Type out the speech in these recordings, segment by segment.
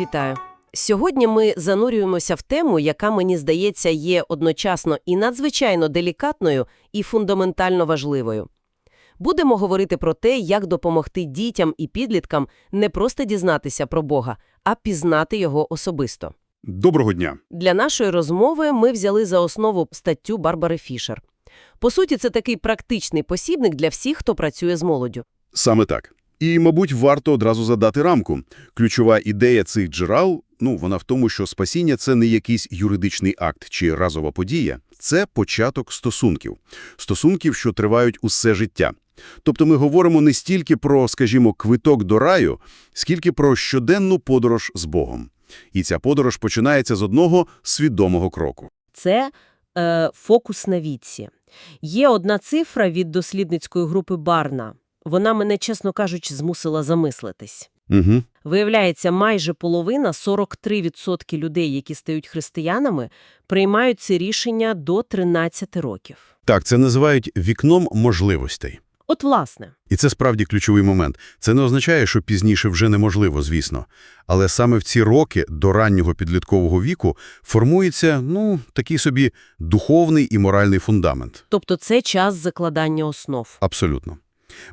Вітаю. Сьогодні ми занурюємося в тему, яка, мені здається, є одночасно і надзвичайно делікатною, і фундаментально важливою. Будемо говорити про те, як допомогти дітям і підліткам не просто дізнатися про Бога, а пізнати його особисто. Доброго дня. Для нашої розмови ми взяли за основу статтю Барбари Фішер. По суті, це такий практичний посібник для всіх, хто працює з молоддю. Саме так. І, мабуть, варто одразу задати рамку. Ключова ідея цих джерел, ну, вона в тому, що спасіння – це не якийсь юридичний акт чи разова подія. Це початок стосунків. Стосунків, що тривають усе життя. Тобто ми говоримо не стільки про, скажімо, квиток до раю, скільки про щоденну подорож з Богом. І ця подорож починається з одного свідомого кроку. Це е, фокус на віці. Є одна цифра від дослідницької групи Барна. Вона мене, чесно кажучи, змусила замислитись. Угу. Виявляється, майже половина, 43% людей, які стають християнами, приймають це рішення до 13 років. Так, це називають вікном можливостей. От власне. І це справді ключовий момент. Це не означає, що пізніше вже неможливо, звісно. Але саме в ці роки до раннього підліткового віку формується, ну, такий собі духовний і моральний фундамент. Тобто це час закладання основ. Абсолютно.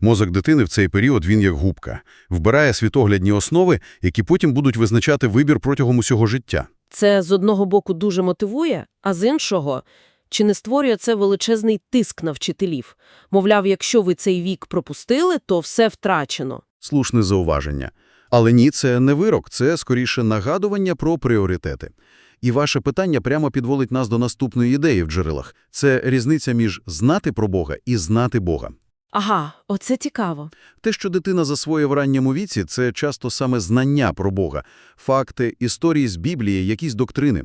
Мозок дитини в цей період, він як губка. Вбирає світоглядні основи, які потім будуть визначати вибір протягом усього життя. Це з одного боку дуже мотивує, а з іншого – чи не створює це величезний тиск на вчителів? Мовляв, якщо ви цей вік пропустили, то все втрачено. Слушне зауваження. Але ні, це не вирок, це скоріше нагадування про пріоритети. І ваше питання прямо підводить нас до наступної ідеї в джерелах. Це різниця між знати про Бога і знати Бога. Ага, оце цікаво. Те, що дитина засвоює в ранньому віці, це часто саме знання про Бога, факти, історії з Біблії, якісь доктрини.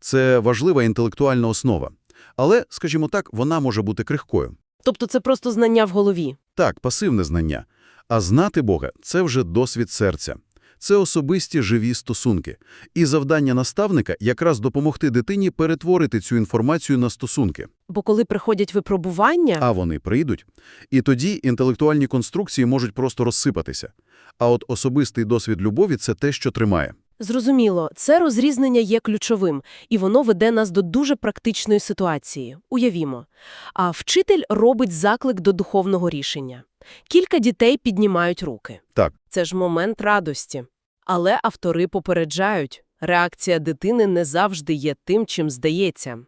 Це важлива інтелектуальна основа. Але, скажімо так, вона може бути крихкою. Тобто це просто знання в голові. Так, пасивне знання. А знати Бога – це вже досвід серця. Це особисті живі стосунки. І завдання наставника якраз допомогти дитині перетворити цю інформацію на стосунки. Бо коли приходять випробування, А вони прийдуть. І тоді інтелектуальні конструкції можуть просто розсипатися. А от особистий досвід любові – це те, що тримає. зрозуміло, це розрізнення є ключовим, і воно веде нас до дуже практичної ситуації. Уявімо. А вчитель робить заклик до духовного рішення. Кілька дітей піднімають руки. Так. Це ж момент радості. Але автори попереджають, реакція дитини не завжди є тим, чим здається.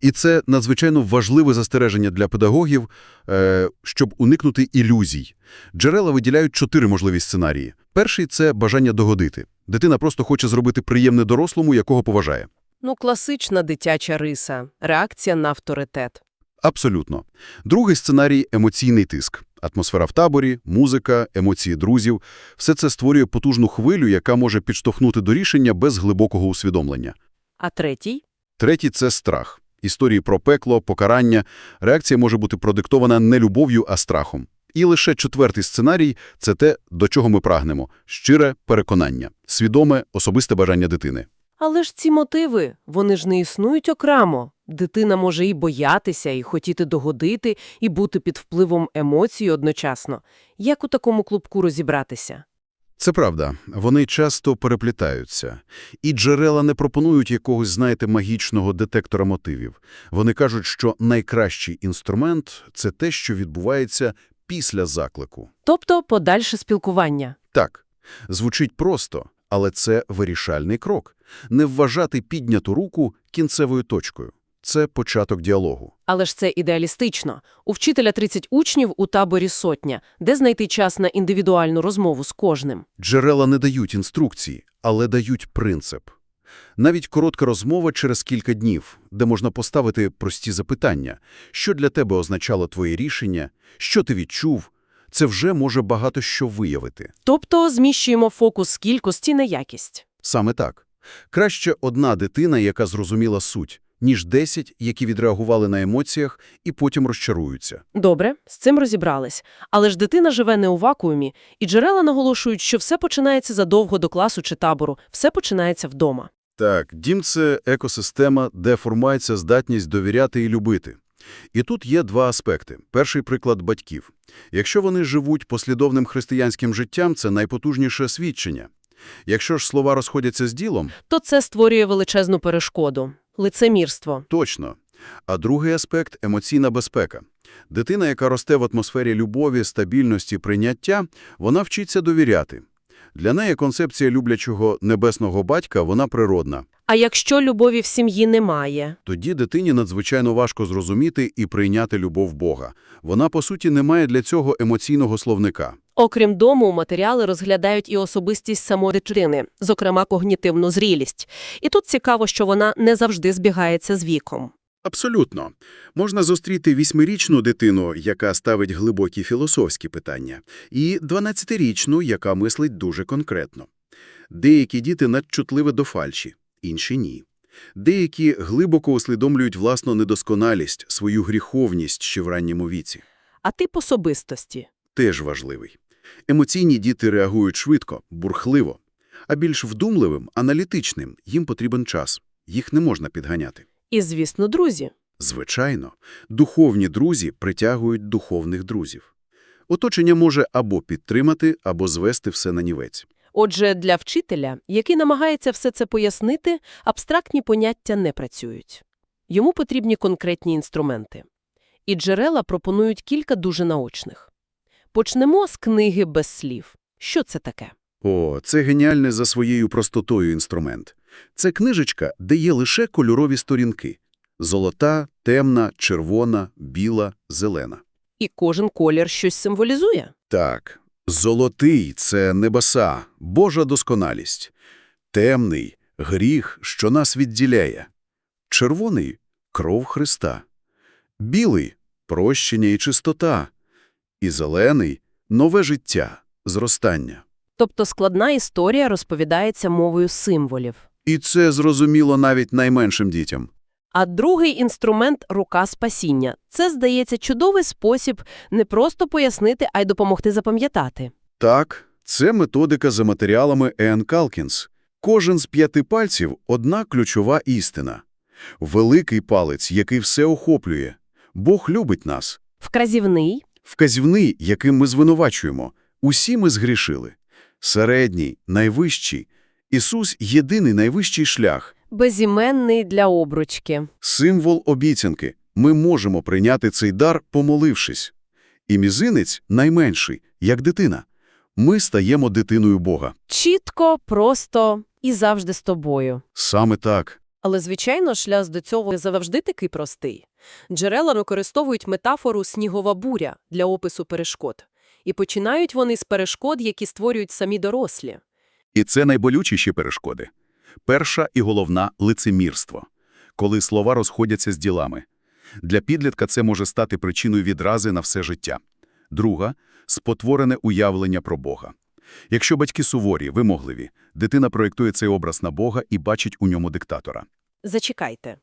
І це надзвичайно важливе застереження для педагогів, е, щоб уникнути ілюзій. Джерела виділяють чотири можливі сценарії. Перший – це бажання догодити. Дитина просто хоче зробити приємне дорослому, якого поважає. Ну, класична дитяча риса, реакція на авторитет. Абсолютно. Другий сценарій – емоційний тиск. Атмосфера в таборі, музика, емоції друзів – все це створює потужну хвилю, яка може підштовхнути до рішення без глибокого усвідомлення. А третій? Третій – це страх. Історії про пекло, покарання. Реакція може бути продиктована не любов'ю, а страхом. І лише четвертий сценарій – це те, до чого ми прагнемо – щире переконання, свідоме, особисте бажання дитини. Але ж ці мотиви, вони ж не існують окремо. Дитина може і боятися, і хотіти догодити, і бути під впливом емоцій одночасно. Як у такому клубку розібратися? Це правда, вони часто переплітаються. І джерела не пропонують якогось, знаєте, магічного детектора мотивів. Вони кажуть, що найкращий інструмент – це те, що відбувається після заклику. Тобто подальше спілкування. Так, звучить просто, але це вирішальний крок. Не вважати підняту руку кінцевою точкою. Це початок діалогу. Але ж це ідеалістично. У вчителя 30 учнів, у таборі сотня. Де знайти час на індивідуальну розмову з кожним? Джерела не дають інструкції, але дають принцип. Навіть коротка розмова через кілька днів, де можна поставити прості запитання. Що для тебе означало твоє рішення? Що ти відчув? Це вже може багато що виявити. Тобто зміщуємо фокус з кількості на якість. Саме так. Краще одна дитина, яка зрозуміла суть, ніж 10, які відреагували на емоціях і потім розчаруються. Добре, з цим розібрались. Але ж дитина живе не у вакуумі, і джерела наголошують, що все починається задовго до класу чи табору, все починається вдома. Так, дім – це екосистема, де формується здатність довіряти і любити. І тут є два аспекти. Перший приклад батьків. Якщо вони живуть послідовним християнським життям, це найпотужніше свідчення. Якщо ж слова розходяться з ділом, То це створює величезну перешкоду – лицемірство. точно. А другий аспект – емоційна безпека. Дитина, яка росте в атмосфері любові, стабільності, прийняття, вона вчиться довіряти. Для неї концепція люблячого небесного батька, вона природна. А якщо любові в сім'ї немає? Тоді дитині надзвичайно важко зрозуміти і прийняти любов Бога. Вона, по суті, не має для цього емоційного словника. Окрім дому, матеріали розглядають і особистість самої дитини, зокрема когнітивну зрілість. І тут цікаво, що вона не завжди збігається з віком. Абсолютно. Можна зустріти вісьмирічну дитину, яка ставить глибокі філософські питання, і 12-річну, яка мислить дуже конкретно. Деякі діти надчутливі до фальші, інші – ні. Деякі глибоко усвідомлюють власну недосконалість, свою гріховність ще в ранньому віці. А тип особистості? Теж важливий. Емоційні діти реагують швидко, бурхливо. А більш вдумливим, аналітичним їм потрібен час. Їх не можна підганяти. І, звісно, друзі. Звичайно, духовні друзі притягують духовних друзів. Оточення може або підтримати, або звести все на нівець. Отже, для вчителя, який намагається все це пояснити, абстрактні поняття не працюють. Йому потрібні конкретні інструменти. І джерела пропонують кілька дуже наочних. Почнемо з книги без слів. Що це таке? О, це геніальний за своєю простотою інструмент. Це книжечка, де є лише кольорові сторінки. Золота, темна, червона, біла, зелена. І кожен колір щось символізує. Так, золотий – це небеса, Божа досконалість. Темний – гріх, що нас відділяє. Червоний – кров Христа. Білий – прощення і чистота. І зелений – нове життя, зростання. Тобто складна історія розповідається мовою символів. І це зрозуміло навіть найменшим дітям. А другий інструмент – рука спасіння. Це, здається, чудовий спосіб не просто пояснити, а й допомогти запам'ятати. Так, це методика за матеріалами Еан Калкінс. Кожен з п'яти пальців – одна ключова істина. Великий палець, який все охоплює. Бог любить нас. Вказівний Вказівний, яким ми звинувачуємо. Усі ми згрішили. Середній, найвищий. Ісус – єдиний найвищий шлях. безіменний для обручки. Символ обіцянки. Ми можемо прийняти цей дар, помолившись. І мізинець найменший, як дитина. Ми стаємо дитиною Бога. Чітко, просто і завжди з тобою. Саме так. Але, звичайно, шлях до цього не завжди такий простий. Джерела використовують метафору «снігова буря» для опису перешкод. І починають вони з перешкод, які створюють самі дорослі. І це найболючіші перешкоди. Перша і головна – лицемірство. Коли слова розходяться з ділами. Для підлітка це може стати причиною відрази на все життя. Друга – спотворене уявлення про Бога. Якщо батьки суворі, вимогливі, дитина проєктує цей образ на Бога і бачить у ньому диктатора. Зачекайте.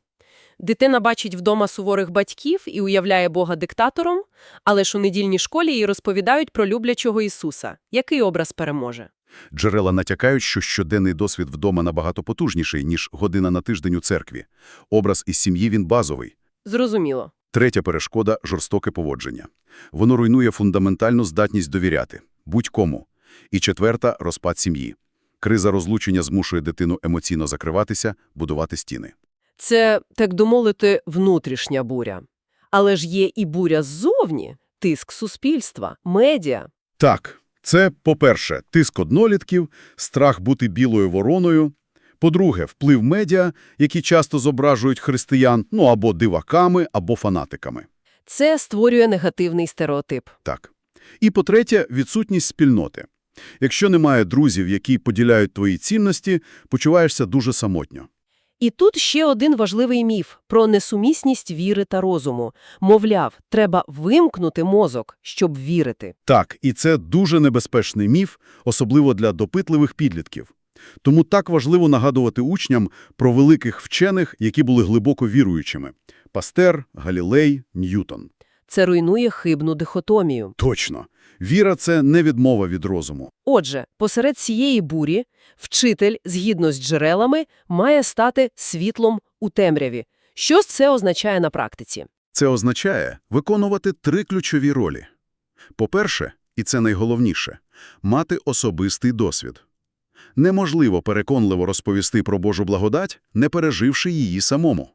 Дитина бачить вдома суворих батьків і уявляє Бога диктатором, але ж у недільній школі їй розповідають про люблячого Ісуса. Який образ переможе? Джерела натякають, що щоденний досвід вдома набагато потужніший, ніж година на тиждень у церкві. Образ із сім'ї він базовий. Зрозуміло. Третя перешкода – жорстоке поводження. Воно руйнує фундаментальну здатність довіряти. Будь-кому. І четверта – розпад сім'ї. Криза розлучення змушує дитину емоційно закриватися, будувати стіни. Це, так домовити, внутрішня буря. Але ж є і буря ззовні, тиск суспільства, медіа. Так, це, по-перше, тиск однолітків, страх бути білою вороною. По-друге, вплив медіа, які часто зображують християн, ну або диваками, або фанатиками. Це створює негативний стереотип. Так. І по-третє, відсутність спільноти. Якщо немає друзів, які поділяють твої цінності, почуваєшся дуже самотньо. І тут ще один важливий міф про несумісність віри та розуму. Мовляв, треба вимкнути мозок, щоб вірити. Так, і це дуже небезпечний міф, особливо для допитливих підлітків. Тому так важливо нагадувати учням про великих вчених, які були глибоко віруючими – Пастер, Галілей, Ньютон. Це руйнує хибну дихотомію. Точно. Віра – це не відмова від розуму. Отже, посеред цієї бурі вчитель, згідно з джерелами, має стати світлом у темряві. Що це означає на практиці? Це означає виконувати три ключові ролі. По-перше, і це найголовніше – мати особистий досвід. Неможливо переконливо розповісти про Божу благодать, не переживши її самому.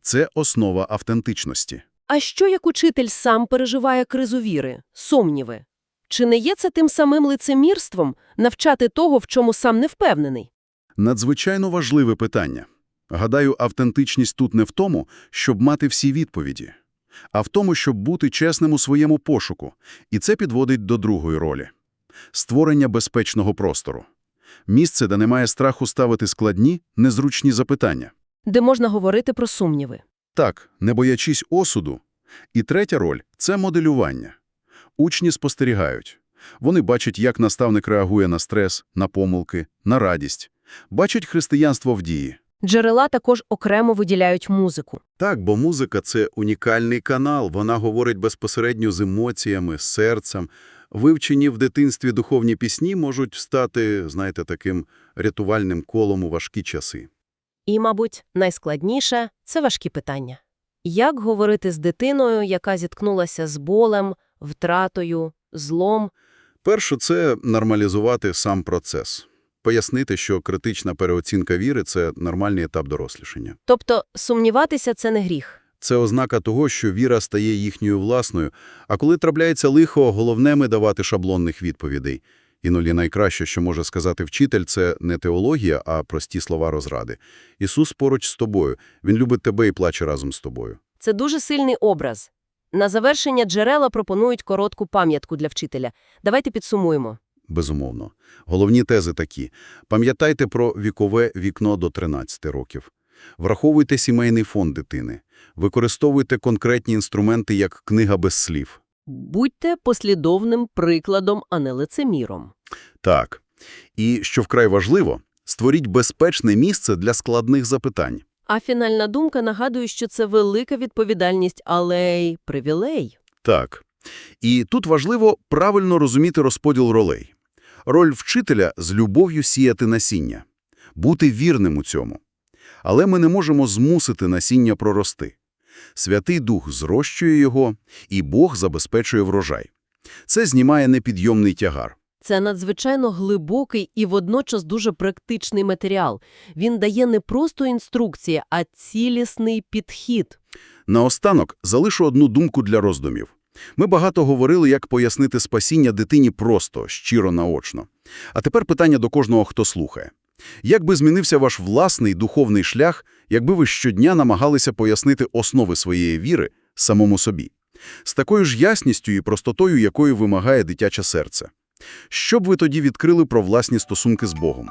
Це основа автентичності. А що як учитель сам переживає кризу віри, сумніви? Чи не є це тим самим лицемірством навчати того, в чому сам не впевнений? Надзвичайно важливе питання. Гадаю, автентичність тут не в тому, щоб мати всі відповіді, а в тому, щоб бути чесним у своєму пошуку. І це підводить до другої ролі – створення безпечного простору. Місце, де немає страху ставити складні, незручні запитання. Де можна говорити про сумніви? Так, не боячись осуду. І третя роль – це моделювання. Учні спостерігають. Вони бачать, як наставник реагує на стрес, на помилки, на радість. Бачать християнство в дії. Джерела також окремо виділяють музику. Так, бо музика – це унікальний канал. Вона говорить безпосередньо з емоціями, з серцем. Вивчені в дитинстві духовні пісні можуть стати, знаєте, таким рятувальним колом у важкі часи. І, мабуть, найскладніше – це важкі питання. Як говорити з дитиною, яка зіткнулася з болем, втратою, злом? Перше – це нормалізувати сам процес. Пояснити, що критична переоцінка віри – це нормальний етап дорослішання. Тобто сумніватися – це не гріх. Це ознака того, що віра стає їхньою власною, а коли трапляється лихо, головне не давати шаблонних відповідей. Іноді найкраще, що може сказати вчитель, це не теологія, а прості слова розради. Ісус поруч з тобою, Він любить тебе і плаче разом з тобою. Це дуже сильний образ. На завершення джерела пропонують коротку пам'ятку для вчителя. Давайте підсумуємо. Безумовно. Головні тези такі. Пам'ятайте про вікове вікно до 13 років. Враховуйте сімейний фон дитини. Використовуйте конкретні інструменти, як книга без слів. Будьте послідовним прикладом, а не лицеміром. Так. І, що вкрай важливо, створіть безпечне місце для складних запитань. А фінальна думка нагадує, що це велика відповідальність, але й привілей. Так. І тут важливо правильно розуміти розподіл ролей. Роль вчителя – з любов'ю сіяти насіння. Бути вірним у цьому. Але ми не можемо змусити насіння прорости. Святий Дух зрощує його, і Бог забезпечує врожай. Це знімає непідйомний тягар. Це надзвичайно глибокий і водночас дуже практичний матеріал. Він дає не просто інструкції, а цілісний підхід. Наостанок залишу одну думку для роздумів. Ми багато говорили, як пояснити спасіння дитині просто, щиро, наочно. А тепер питання до кожного, хто слухає. Як би змінився ваш власний духовний шлях, якби ви щодня намагалися пояснити основи своєї віри самому собі? З такою ж ясністю і простотою, якою вимагає дитяче серце. Що б ви тоді відкрили про власні стосунки з Богом?